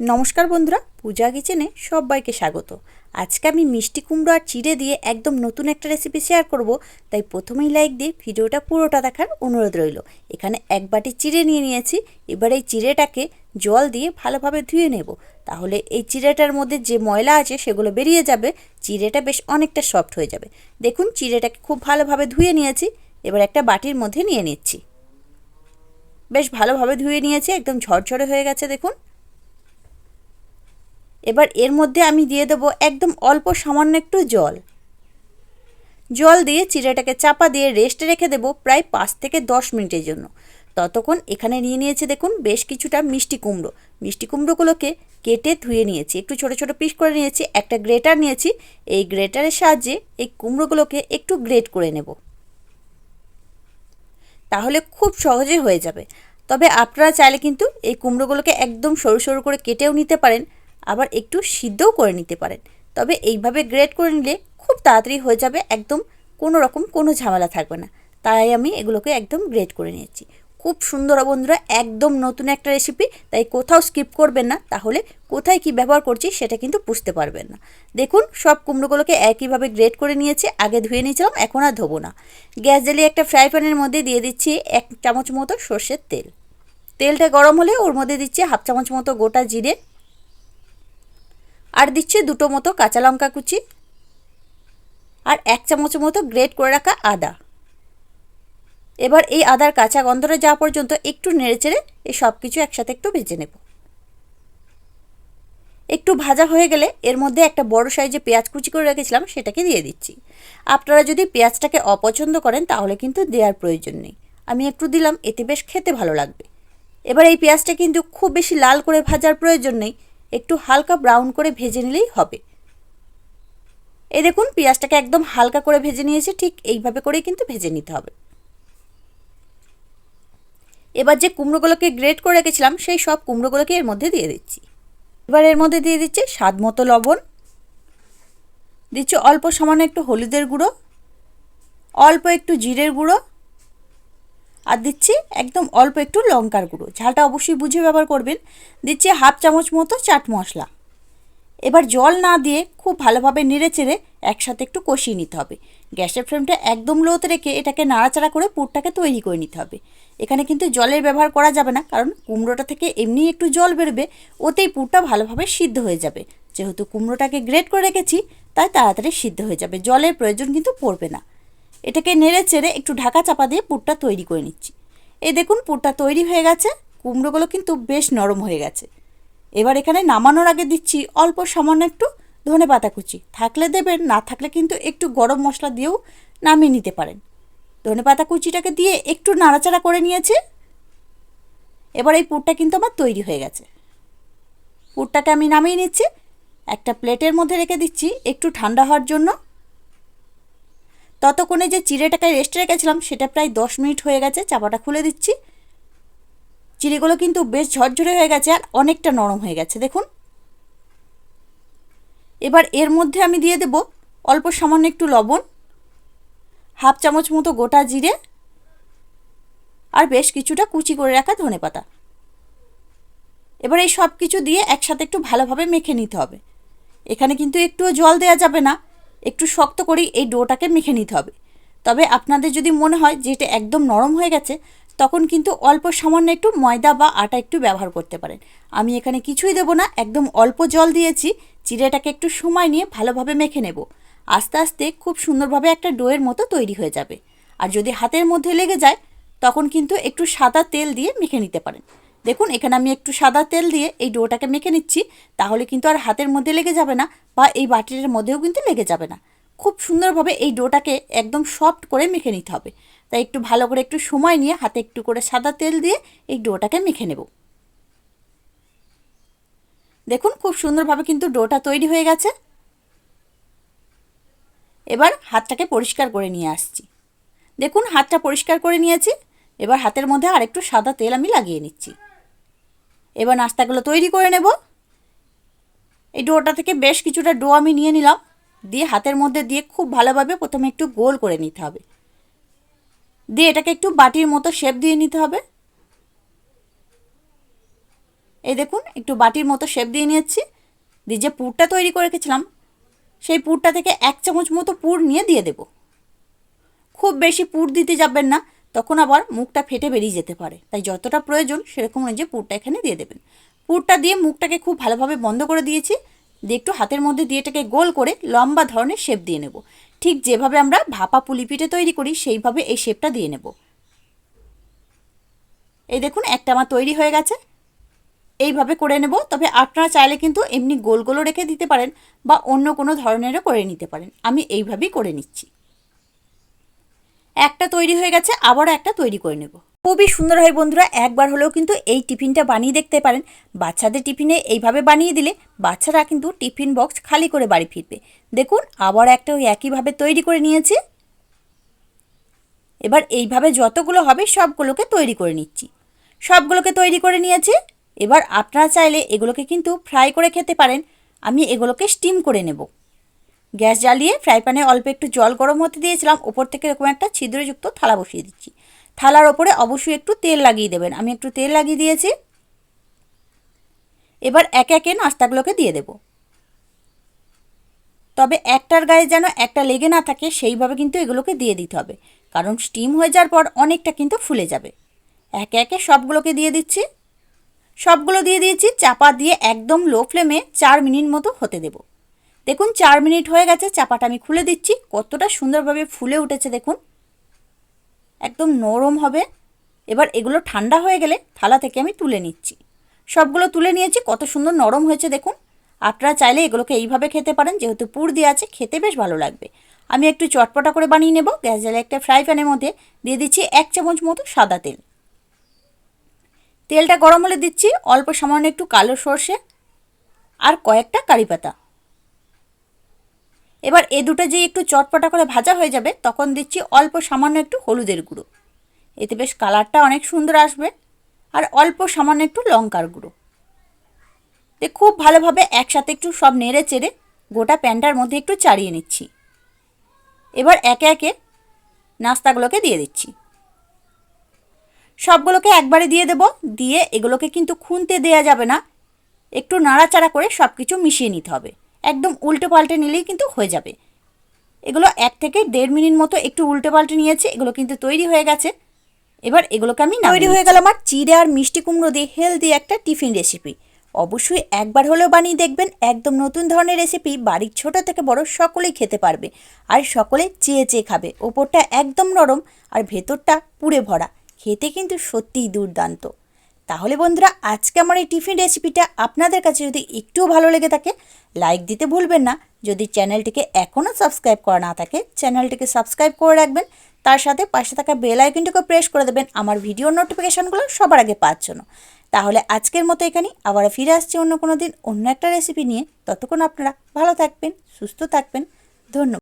নমস্কার বন্ধুরা, পূজা কিচেনে সবাইকে স্বাগত। আজকে আমি মিষ্টি কুমড়ো আর চিড়ে দিয়ে একদম নতুন একটা রেসিপি শেয়ার করব, তাই প্রথমেই লাইক দিয়ে ভিডিওটা পুরোটা দেখার অনুরোধ রইল। এখানে এক বাটি চিড়ে নিয়ে নিয়েছি, এবার এই চিড়েটাকে জল দিয়ে ভালোভাবে ধুয়ে নেব। তাহলে এই চিড়েটার মধ্যে যে ময়লা আছে সেগুলো বেরিয়ে যাবে, চিড়েটা বেশ অনেকটা সফট হয়ে যাবে। দেখুন, চিড়েটাকে খুব ভালোভাবে ধুয়ে নিয়েছি, এবার একটা বাটির মধ্যে নিয়ে নিচ্ছি। বেশ ভালোভাবে ধুয়ে নিয়েছি, একদম ঝরঝরে হয়ে গেছে, দেখুন। এবার এর মধ্যে আমি দিয়ে দেবো একদম অল্প সামান্য একটু জল। জল দিয়ে চিড়েটাকে চাপা দিয়ে রেস্টে রেখে দেবো প্রায় পাঁচ থেকে দশ মিনিটের জন্য। ততক্ষণ এখানে নিয়ে নিয়েছে দেখুন বেশ কিছুটা মিষ্টি কুমড়ো। মিষ্টি কুমড়োগুলোকে কেটে ধুয়ে নিয়েছি। একটু ছোট ছোট পিস করে নিয়েছি, একটা গ্রেটার নিয়েছি। এই গ্রেটারের সাহায্যে এই কুমড়োগুলোকে একটু গ্রেট করে নেব। তাহলে খুব সহজে হয়ে যাবে। তবে আপনারা চাইলে কিন্তু এই কুমড়োগুলোকে একদম সরু সরু করে কেটেও নিতে পারেন। আবার একটু সিদ্ধও করে নিতে পারেন। তবে এইভাবে গ্রেট করে নিলে খুব তাড়াতাড়ি হয়ে যাবে, একদম কোনো রকম কোনো ঝামেলা থাকবে না। তাই আমি এগুলোকে একদম গ্রেট করে নিয়েছি। খুব সুন্দর বন্ধুরা, একদম নতুন একটা রেসিপি তাই কোথাও স্কিপ করবেন না। তাহলে কোথায় কি ব্যবহার করছি সেটা কিন্তু বুঝতে পারবেন না। দেখুন, সব কুমড়োগুলোকে একইভাবে গ্রেট করে নিয়েছি, আগে ধুয়ে নিয়েছিলাম, এখন আর ধোবো না। গ্যাস জ্বালিয়ে একটা ফ্রাই প্যানের মধ্যে দিয়ে দিচ্ছি এক চামচ মতো সর্ষের তেল। তেলটা গরম হলে ওর মধ্যে দিচ্ছি হাফ চামচ মতো গোটা জিরে আর দিচ্ছি দুটো মতো কাঁচা লঙ্কা কুচি আর এক চামচ মতো গ্রেট করে রাখা আদা। এবার এই আদার কাঁচা গন্ধটা যাওয়া পর্যন্ত একটু নেড়েচেড়ে এই সব কিছু একসাথে একটু ভেজে নেব। একটু ভাজা হয়ে গেলে এর মধ্যে একটা বড় সাইজে পেঁয়াজ কুচি করে রেখেছিলাম, সেটাকে দিয়ে দিচ্ছি। আপনারা যদি পেঁয়াজটাকে অপছন্দ করেন, তাহলে কিন্তু দেওয়ার প্রয়োজন নেই। আমি একটু দিলাম, এতে বেশ খেতে ভালো লাগবে। এবার এই পেঁয়াজটা কিন্তু খুব বেশি লাল করে ভাজার প্রয়োজন নেই। একটু হালকা ব্রাউন করে ভেজে নিলেই হবে। এই দেখুন, পেঁয়াজটাকে একদম হালকা করে ভেজে নিয়েছি, ঠিক এইভাবে করেই কিন্তু ভেজে নিতে হবে। এবার যে কুমড়োগুলোকে গ্রেট করে রেখেছিলাম, সেই সব কুমড়োগুলোকে এর মধ্যে দিয়ে দিচ্ছি। এবার এর মধ্যে দিয়ে দিচ্ছি স্বাদ মতো লবণ, দিচ্ছি অল্প সামান্য একটু হলুদের গুঁড়ো, অল্প একটু জিরের গুঁড়ো আর দিচ্ছি একদম অল্প একটু লঙ্কার গুঁড়ো। ঝালটা অবশ্যই বুঝে ব্যবহার করবেন। দিচ্ছি হাফ চামচ মতো চাট মশলা। এবার জল না দিয়ে খুব ভালোভাবে নেড়ে চেড়ে একসাথে একটু কষিয়ে নিতে হবে। গ্যাসের ফ্লেমটা একদম লোতে রেখে এটাকে নাড়াচাড়া করে পুরটাকে তৈরি করে নিতে হবে। এখানে কিন্তু জলের ব্যবহার করা যাবে না, কারণ কুমড়োটা থেকে এমনি একটু জল বেরোবে, ওতেই পুরটা ভালোভাবে সিদ্ধ হয়ে যাবে। যেহেতু কুমড়োটাকে গ্রেট করে রেখেছি, তাই তাড়াতাড়ি সিদ্ধ হয়ে যাবে। জলের প্রয়োজন কিন্তু পড়বে না। এটাকে নেড়ে চেড়ে একটু ঢাকা চাপা দিয়ে পুরটা তৈরি করে নিচ্ছি। এই দেখুন, পুরটা তৈরি হয়ে গেছে, কুমড়োগুলো কিন্তু বেশ নরম হয়ে গেছে। এবার এখানে নামানোর আগে দিচ্ছি অল্প সামান্য একটু ধনে পাতা কুচি। থাকলে দেবেন, না থাকলে কিন্তু একটু গরম মশলা দিয়েও নামিয়ে নিতে পারেন। ধনে পাতা কুচিটাকে দিয়ে একটু নাড়াচাড়া করে নিয়েছি। এবার এই পুরটা কিন্তু আমার তৈরি হয়ে গেছে। পুরটাকে আমি নামিয়ে নিচ্ছি। একটা প্লেটের মধ্যে রেখে দিচ্ছি, একটু ঠান্ডা হওয়ার জন্য। ততক্ষণে যে চিড়েটাকে রেস্টে রেখেছিলাম, সেটা প্রায় দশ মিনিট হয়ে গেছে, চাপাটা খুলে দিচ্ছি। চিড়েগুলো কিন্তু বেশ ঝরঝরে হয়ে গেছে আর অনেকটা নরম হয়ে গেছে, দেখুন। এবার এর মধ্যে আমি দিয়ে দেব অল্প সামান্য একটু লবণ, হাফ চামচ মতো গোটা জিরে আর বেশ কিছুটা কুচি করে রাখা ধনে পাতা। এবার এই সব কিছু দিয়ে একসাথে একটু ভালোভাবে মেখে নিতে হবে। এখানে কিন্তু একটুও জল দেওয়া যাবে না। একটু শক্ত করেই এই ডোটাকে মেখে নিতে হবে। তবে আপনাদের যদি মনে হয় যে এটা একদম নরম হয়ে গেছে, তখন কিন্তু অল্প সামান্য একটু ময়দা বা আটা একটু ব্যবহার করতে পারেন। আমি এখানে কিছুই দেবো না, একদম অল্প জল দিয়েছি। চিড়েটাকে একটু সময় নিয়ে ভালোভাবে মেখে নেব। আস্তে আস্তে খুব সুন্দরভাবে একটা ডোয়ের মতো তৈরি হয়ে যাবে। আর যদি হাতের মধ্যে লেগে যায়, তখন কিন্তু একটু সাদা তেল দিয়ে মেখে নিতে পারেন। দেখুন, এখানে আমি একটু সাদা তেল দিয়ে এই ডোটাকে মেখে নিচ্ছি, তাহলে কিন্তু আর হাতের মধ্যে লেগে যাবে না বা এই বাটির মধ্যেও কিন্তু লেগে যাবে না। খুব সুন্দরভাবে এই ডোটাকে একদম সফট করে মেখে নিতে হবে। তাই একটু ভালো করে একটু সময় নিয়ে হাতে একটু করে সাদা তেল দিয়ে এই ডোটাকে মেখে নেব। দেখুন, খুব সুন্দরভাবে কিন্তু ডোটা তৈরি হয়ে গেছে। এবার হাতটাকে পরিষ্কার করে নিয়ে আসছি। দেখুন, হাতটা পরিষ্কার করে নিয়েছি। এবার হাতের মধ্যে আরেকটু সাদা তেল আমি লাগিয়ে নিচ্ছি। এবার নাস্তাগুলো তৈরি করে নেব। এই ডোটা থেকে বেশ কিছুটা ডো আমি নিয়ে নিলাম। দিয়ে হাতের মধ্যে দিয়ে খুব ভালোভাবে প্রথমে একটু গোল করে নিতে হবে। দিয়ে এটাকে একটু বাটির মতো শেপ দিয়ে নিতে হবে। এই দেখুন, একটু বাটির মতো শেপ দিয়ে নিয়েছি। দিয়ে যে পুরটা তৈরি করে রেখেছিলাম, সেই পুরটা থেকে এক চামচ মতো পুর নিয়ে দিয়ে দেব। খুব বেশি পুর দিতে যাবেন না। তখন আবার মুখটা ফেটে বেরিয়ে যেতে পারে। তাই যতটা প্রয়োজন সেরকম অনুযায়ী পুরটা এখানে দিয়ে দেবেন। পুরটা দিয়ে মুখটাকে খুব ভালোভাবে বন্ধ করে দিয়েছি। দিয়ে একটু হাতের মধ্যে দিয়ে এটাকে গোল করে লম্বা ধরনের শেপ দিয়ে নেব। ঠিক যেভাবে আমরা ভাপা পুলি পিঠে তৈরি করি, সেইভাবে এই শেপটা দিয়ে নেব। এই দেখুন, একটা আমার তৈরি হয়ে গেছে। এইভাবে করে নেব। তবে আপনারা চাইলে কিন্তু এমনি গোল গোলও রেখে দিতে পারেন বা অন্য কোনো ধরনেরও করে নিতে পারেন। আমি এইভাবেই করে নিচ্ছি। একটা তৈরি হয়ে গেছে, আবারও একটা তৈরি করে নেব। খুবই সুন্দর হয় বন্ধুরা, একবার হলেও কিন্তু এই টিফিনটা বানিয়ে দেখতে পারেন। বাচ্চাদের টিফিনে এইভাবে বানিয়ে দিলে বাচ্চারা কিন্তু টিফিন বক্স খালি করে বাড়ি ফিরবে। দেখুন, আবার একটা ওই একইভাবে তৈরি করে নিয়েছি। এবার এইভাবে যতগুলো হবে সবগুলোকে তৈরি করে নিচ্ছি। সবগুলোকে তৈরি করে নিয়েছি। এবার আপনারা চাইলে এগুলোকে কিন্তু ফ্রাই করে খেতে পারেন। আমি এগুলোকে স্টিম করে নেব। গ্যাস জ্বালিয়ে ফ্রাই প্যানে অল্প একটু জল গরম হতে দিয়েছিলাম। ওপর থেকে এরকম একটা ছিদ্রযুক্ত থালা বসিয়ে দিচ্ছি। থালার ওপরে অবশ্যই একটু তেল লাগিয়ে দেবেন। আমি একটু তেল লাগিয়ে দিয়েছি। এবার একে একে নাস্তাগুলোকে দিয়ে দেব। তবে একটার গায়ে যেন একটা লেগে না থাকে, সেইভাবে কিন্তু এগুলোকে দিয়ে দিতে হবে। কারণ স্টিম হয়ে যাওয়ার পর অনেকটা কিন্তু ফুলে যাবে। একে একে সবগুলোকে দিয়ে দিচ্ছি। সবগুলো দিয়ে দিয়েছি। চাপা দিয়ে একদম লো ফ্লেমে চার মিনিট মতো হতে দেব। দেখুন, চার মিনিট হয়ে গেছে, চাপাটা আমি খুলে দিচ্ছি। কতটা সুন্দরভাবে ফুলে উঠেছে, দেখুন। একদম নরম হবে। এবার এগুলো ঠান্ডা হয়ে গেলে থালা থেকে আমি তুলে নিচ্ছি। সবগুলো তুলে নিয়েছি, কত সুন্দর নরম হয়েছে, দেখুন। আপনারা চাইলে এগুলোকে এইভাবে খেতে পারেন, যেহেতু পুর দিয়ে আছে, খেতে বেশ ভালো লাগবে। আমি একটু চটপটা করে বানিয়ে নেব। গ্যাস জ্বালে একটা ফ্রাই প্যানের মধ্যে দিয়ে দিচ্ছি এক চামচ মতো সাদা তেল। তেলটা গরম হলে দিচ্ছি অল্প সামান্য একটু কালো সর্ষে আর কয়েকটা কারি পাতা। এবার এ দুটো যে একটু চটপটা করে ভাজা হয়ে যাবে, তখন দিচ্ছি অল্প সামান্য একটু হলুদের গুঁড়ো। এতে বেশ কালারটা অনেক সুন্দর আসবে, আর অল্প সামান্য একটু লঙ্কার গুঁড়ো। খুব ভালোভাবে একসাথে একটু সব নেড়ে চেড়ে গোটা প্যানটার মধ্যে একটু চাড়িয়ে নিচ্ছি। এবার একে একে নাস্তাগুলোকে দিয়ে দিচ্ছি। সবগুলোকে একবারে দিয়ে দেব, দিয়ে এগুলোকে কিন্তু খুনতে দেয়া যাবে না, একটু নাড়াচাড়া করে সব কিছু মিশিয়ে নিতে হবে। একদম উল্টে পাল্টে নিলেই কিন্তু হয়ে যাবে। এগুলো এক থেকে দেড় মিনিট মতো একটু উল্টে পাল্টে নিয়েছি এগুলো কিন্তু তৈরি হয়ে গেছে। এবার এগুলোকে আমি তৈরি হয়ে গেল আমার চিড়ে আর মিষ্টি কুমড়ো দিয়ে হেলদি একটা টিফিন রেসিপি অবশ্যই একবার হলেও বানিয়ে দেখবেন একদম নতুন ধরনের রেসিপি বাড়ির ছোট থেকে বড় সকলেই খেতে পারবে। আর সকলে চেয়ে চেয়ে খাবে। ওপরটা একদম নরম আর ভেতরটা পুড়ে ভরা। খেতে কিন্তু সত্যিই দুর্দান্ত। তাহলে বন্ধুরা, আজকে আমার এই টিফিন রেসিপিটা আপনাদের কাছে যদি একটুও ভালো লেগে থাকে, লাইক দিতে ভুলবেন না। যদি চ্যানেলটিকে এখনও সাবস্ক্রাইব করা না থাকে, চ্যানেলটিকে সাবস্ক্রাইব করে রাখবেন। তার সাথে পাশে থাকা বেল আইকনটিকে প্রেস করে দেবেন আমার ভিডিও নোটিফিকেশানগুলো সবার আগে পাওয়ার জন্য। তাহলে আজকের মতো এখানেই আবার ফিরে আসছি অন্য কোনো দিন অন্য একটা রেসিপি নিয়ে। ততক্ষণ আপনারা ভালো থাকবেন, সুস্থ থাকবেন। ধন্যবাদ।